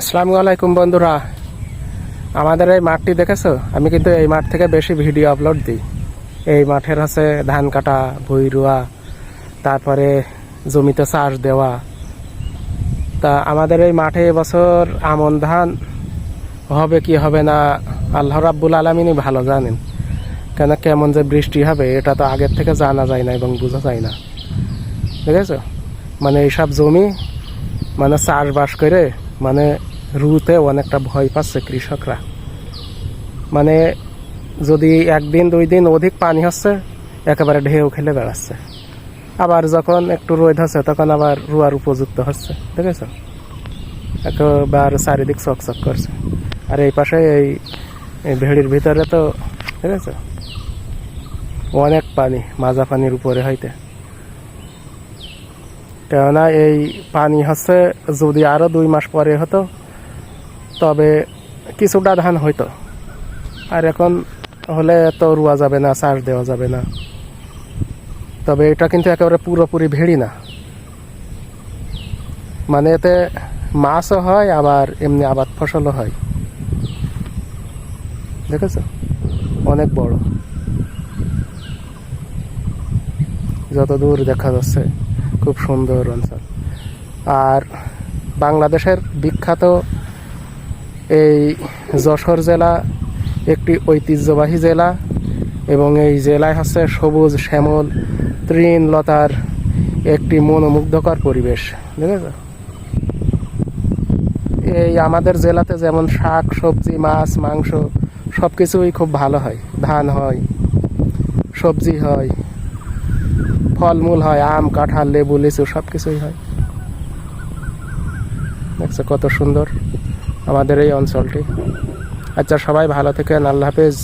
আসসালামু আলাইকুম বন্ধুরা। আমাদের এই মাঠটি দেখেছ? আমি কিন্তু এই মাঠ থেকে বেশি ভিডিও আপলোড দিই। এই মাঠের হচ্ছে ধান কাটা, ভুই রোয়া, তারপরে জমিতে চাষ দেওয়া। তা আমাদের এই মাঠে এবছর আমন ধান হবে কি হবে না, আল্লাহ রাব্বুল আলমিনই ভালো জানেন। কেন কেমন যে বৃষ্টি হবে, এটা তো আগের থেকে জানা যায় না এবং বোঝা যায় না। ঠিক আছে মানে এইসব জমি মানে চাষবাস করে মানে রুতে অনেকটা ভয় পাচ্ছে কৃষকরা। মানে যদি একদিন, দুই দিন অধিক পানি হচ্ছে, একেবারে ঢেউ খেলে বেড়াচ্ছে। আবার যখন একটু রোদ হচ্ছে, তখন আবার রুয়ার উপযুক্ত হচ্ছে ঠিক আছে একেবারে চারিদিক চকচক করছে। আর এই পাশে এই এই ভেড়ির ভিতরে তো ঠিক আছে অনেক পানি, মাজা পানির উপরে হইতে। কেননা এই পানি হচ্ছে যদি আরও দুই মাস পরে হতো, তবে কিছুটা ধান হইতো। আর এখন হলে তো রুয়া যাবে না, চাষ দেওয়া যাবে না। তবে এটা কিন্তু একেবারে পুরোপুরি ভেড়ি না। মানে এতে মাছও হয়, আবার এমনি আবাদ ফসলও হয়। দেখেছ? অনেক বড়। যত দূর দেখা যাচ্ছে। খুব সুন্দর অঞ্চল। আর বাংলাদেশের বিখ্যাত এই যশোর জেলা একটি ঐতিহ্যবাহী জেলা এবং এই জেলায় হচ্ছে সবুজ, শ্যামল তৃণলতার একটি মনোমুগ্ধকর পরিবেশ, বুঝেছ? এই আমাদের জেলাতে যেমন শাক, সবজি, মাছ, মাংস সব কিছুই খুব ভালো হয়। ধান হয়, সবজি হয় ফলমূল হয়, আম, কাঁঠাল, লেবু, লিচু সব কিছুই হয়। দেখছ কত সুন্দর আমাদের এই অঞ্চলটি। আচ্ছা সবাই ভালো থেকেন, আল্লাহ হাফেজ।